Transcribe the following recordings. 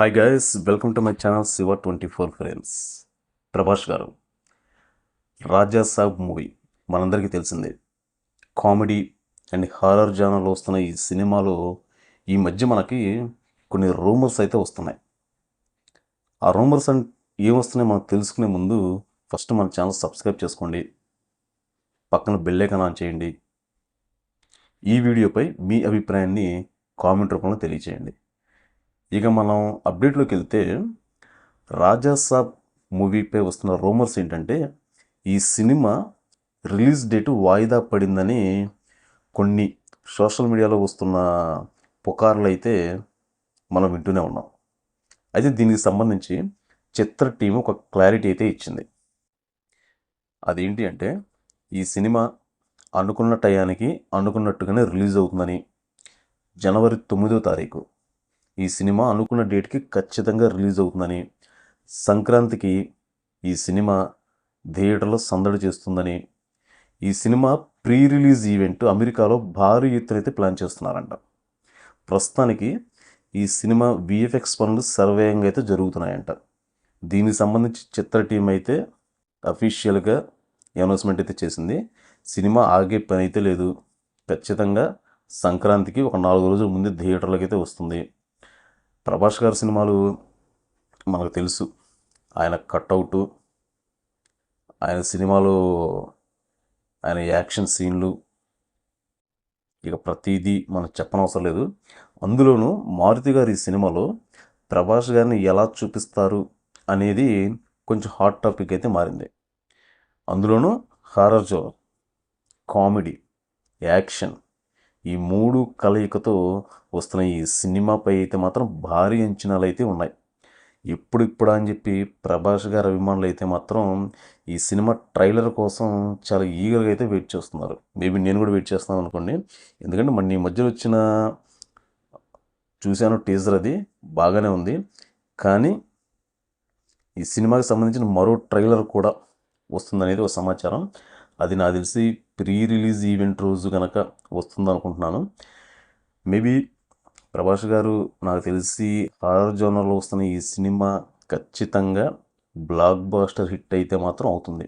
Hi guys welcome to my channel Shiva twenty four frames Prabhas garu. Raja Saab movie మనందరికీ తెలిసిందే. Comedy and horror జానర్లో వస్తున్న ఈ సినిమాలో ఈ మధ్య మనకి కొన్ని రూమర్స్ అయితే వస్తున్నాయి. ఆ రూమర్స్ అండ్ ఏం వస్తున్నాయి తెలుసుకునే ముందు ఫస్ట్ మన ఛానల్ సబ్స్క్రైబ్ చేసుకోండి. పక్కన బెల్ ఆన్ చేయండి. ఈ వీడియోపై మీ అభిప్రాయాన్ని కామెంట్ రూపంలో తెలియచేయండి. ఇక మనం అప్డేట్లోకి వెళ్తే రాజా సాబ్ మూవీపై వస్తున్న రూమర్స్ ఏంటంటే ఈ సినిమా రిలీజ్ డేట్ వాయిదా పడిందని కొన్ని సోషల్ మీడియాలో వస్తున్న పుకార్లు అయితే మనం వింటూనే ఉన్నాం. అయితే దీనికి సంబంధించి చిత్ర టీం ఒక క్లారిటీ అయితే ఇచ్చింది. అదేంటి అంటే ఈ సినిమా అనుకున్న టయానికి అనుకున్నట్టుగానే రిలీజ్ అవుతుందని జనవరి తొమ్మిదో తారీఖు ఈ సినిమా అనుకున్న డేట్కి ఖచ్చితంగా రిలీజ్ అవుతుందని సంక్రాంతికి ఈ సినిమా థియేటర్లో సందడి చేస్తుందని ఈ సినిమా ప్రీ రిలీజ్ ఈవెంట్ అమెరికాలో భారీ ఎత్తున అయితే ప్లాన్ చేస్తున్నారంట. ప్రస్తుతానికి ఈ సినిమా విఎఫ్ఎక్స్ పనులు సర్వేయంగా అయితే జరుగుతున్నాయంట. దీనికి సంబంధించి చిత్ర టీం అయితే అఫీషియల్గా అనౌన్స్మెంట్ అయితే చేసింది. సినిమా ఆగే పని అయితే లేదు. ఖచ్చితంగా సంక్రాంతికి ఒక నాలుగు రోజుల ముందు థియేటర్లకు అయితే వస్తుంది. ప్రభాస్ గారి సినిమాలు మనకు తెలుసు. ఆయన కట్అవుట్. ఆయన సినిమాలో ఆయన యాక్షన్ సీన్లు. ఇక ప్రతిదీ మనకు చెప్పనవసరం లేదు. అందులోనూ మారుతి గారి ఈ సినిమాలో ప్రభాస్ గారిని ఎలా చూపిస్తారు అనేది కొంచెం హాట్ టాపిక్ అయితే మారింది. అందులోనూ హారర్ జోన్ కామెడీ యాక్షన్ ఈ మూడు కలయికతో వస్తున్న ఈ సినిమాపై అయితే మాత్రం భారీ అంచనాలు అయితే ఉన్నాయి. ఇప్పుడు ఇప్పుడు అని చెప్పి ప్రభాస్ గారి అభిమానులు అయితే మాత్రం ఈ సినిమా ట్రైలర్ కోసం చాలా ఈగర్గా అయితే వెయిట్ చేస్తున్నారు. మేబీ నేను కూడా వెయిట్ చేస్తున్నాను అనుకోండి. ఎందుకంటే మన ఈ మధ్యలో వచ్చిన చూశాను టీజర్ అది బాగానే ఉంది. కానీ ఈ సినిమాకి సంబంధించిన మరో ట్రైలర్ కూడా వస్తుందనేది ఒక సమాచారం. అది నాకు తెలిసి ప్రీ రిలీజ్ ఈవెంట్ రోజు కనుక వస్తుంది అనుకుంటున్నాను మేబీ ప్రభాస్ గారు నాకు తెలిసి హారర్ జోనర్లో వస్తున్న ఈ సినిమా ఖచ్చితంగా బ్లాక్ బాస్టర్ హిట్ అయితే మాత్రం అవుతుంది.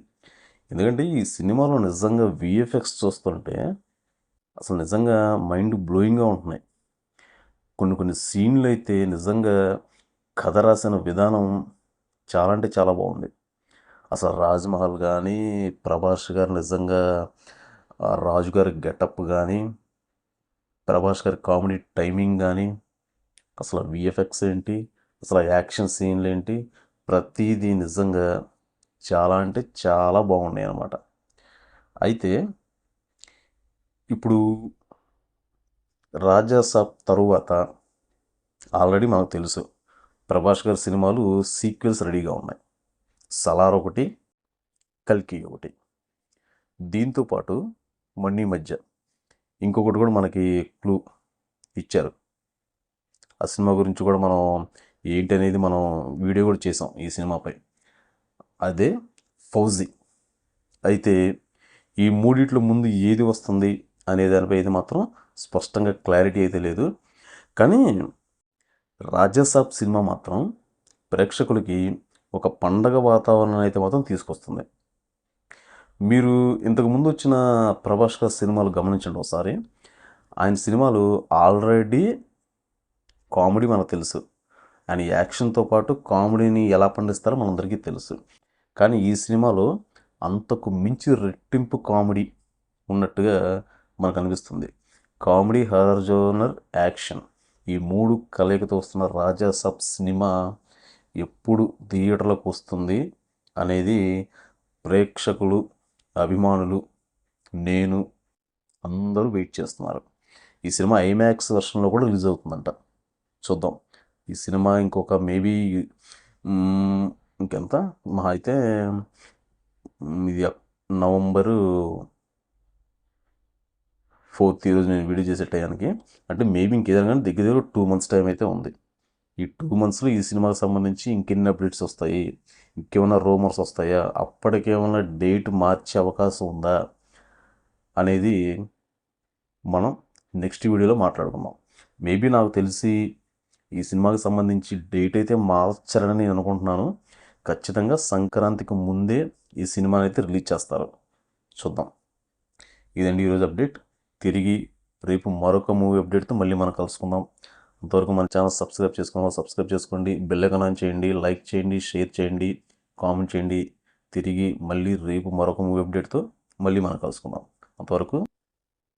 ఎందుకంటే ఈ సినిమాలో నిజంగా విఎఫ్ఎక్స్ చూస్తుంటే అసలు నిజంగా మైండ్ బ్లోయింగ్గా ఉంటున్నాయి. కొన్ని కొన్ని సీన్లు అయితే నిజంగా కథ రాసిన విధానం చాలా అంటే చాలా బాగుంది. అసలు రాజ్మహల్ కానీ ప్రభాస్ గారు నిజంగా రాజు గారి గెటప్ కానీ ప్రభాస్ గారి కామెడీ టైమింగ్ కానీ అసలు విఎఫ్ఎక్స్ ఏంటి అసలు యాక్షన్ సీన్లు ఏంటి ప్రతిదీ నిజంగా చాలా అంటే చాలా బాగున్నాయి అన్నమాట. అయితే ఇప్పుడు రాజాసాబ్ తరువాత ఆల్రెడీ మనకు తెలుసు ప్రభాస్ గారి సినిమాలు సీక్వెల్స్ రెడీగా ఉన్నాయి. సలార్ ఒకటి కల్కి ఒకటి. దీంతోపాటు మన్నీ మధ్య ఇంకొకటి కూడా మనకి క్లూ ఇచ్చారు. ఆ సినిమా గురించి కూడా మనం ఏంటి అనేది మనం వీడియో కూడా చేసాం ఈ సినిమాపై. అదే ఫౌజీ. అయితే ఈ మూడిట్లో ముందు ఏది వస్తుంది అనే దానిపై అయితే మాత్రం స్పష్టంగా క్లారిటీ అయితే లేదు. కానీ రాజాసాబ్ సినిమా మాత్రం ప్రేక్షకులకి ఒక పండగ వాతావరణం అయితే మాత్రం తీసుకొస్తుంది. మీరు ఇంతకు ముందు వచ్చిన ప్రభాస్ గారి సినిమాలు గమనించండి ఒకసారి. ఆయన సినిమాలు ఆల్రెడీ కామెడీ మనకు తెలుసు. ఆయన యాక్షన్తో పాటు కామెడీని ఎలా పండిస్తారో మనందరికీ తెలుసు. కానీ ఈ సినిమాలో అంతకు మించి రెట్టింపు కామెడీ ఉన్నట్టుగా మనకు అనిపిస్తుంది. కామెడీ హారర్ జోనర్ యాక్షన్ ఈ మూడు కలయికతో వస్తున్న రాజా సబ్ సినిమా ఎప్పుడు థియేటర్లకు వస్తుంది అనేది ప్రేక్షకులు అభిమానులు నేను అందరూ వెయిట్ చేస్తున్నారు. ఈ సినిమా ఐమాక్స్ వెర్షన్లో కూడా రిలీజ్ అవుతుందంట. చూద్దాం. ఈ సినిమా ఇంకొక మేబీ ఇంకెంత? మా అయితే ఇది నవంబరు ఫోర్త్ ఈరోజు నేను వీడియో చేసే టైంకి అంటే మేబీ ఇంకేదైనా కానీ దగ్గర దగ్గర టూ మంత్స్ టైం అయితే ఉంది. ఈ టూ మంత్స్లో ఈ సినిమాకి సంబంధించి ఇంకెన్ని అప్డేట్స్ వస్తాయి? ఇంకేమైనా రూమర్స్ వస్తాయా? అప్పటికేమైనా డేట్ మార్చే అవకాశం ఉందా? అనేది మనం నెక్స్ట్ వీడియోలో మాట్లాడుకుందాం. మేబీ నాకు తెలిసి ఈ సినిమాకి సంబంధించి డేట్ అయితే మార్చారని నేను అనుకుంటున్నాను. ఖచ్చితంగా సంక్రాంతికి ముందే ఈ సినిమాని అయితే రిలీజ్ చేస్తారు. చూద్దాం. ఇదండి ఈరోజు అప్డేట్. తిరిగి రేపు మరొక మూవీ అప్డేట్తో మళ్ళీ మనం కలుసుకుందాం. అంతవరకు మన ఛానల్ సబ్స్క్రైబ్ చేసుకున్నాం సబ్స్క్రైబ్ చేసుకోండి. బెల్ ఐకాన్ ఆన్ చేయండి. లైక్ చేయండి. షేర్ చేయండి. కామెంట్ చేయండి. తిరిగి మళ్ళీ రేపు మరొక మూవీ అప్డేట్తో మళ్ళీ మనం కలుసుకుందాం. అంతవరకు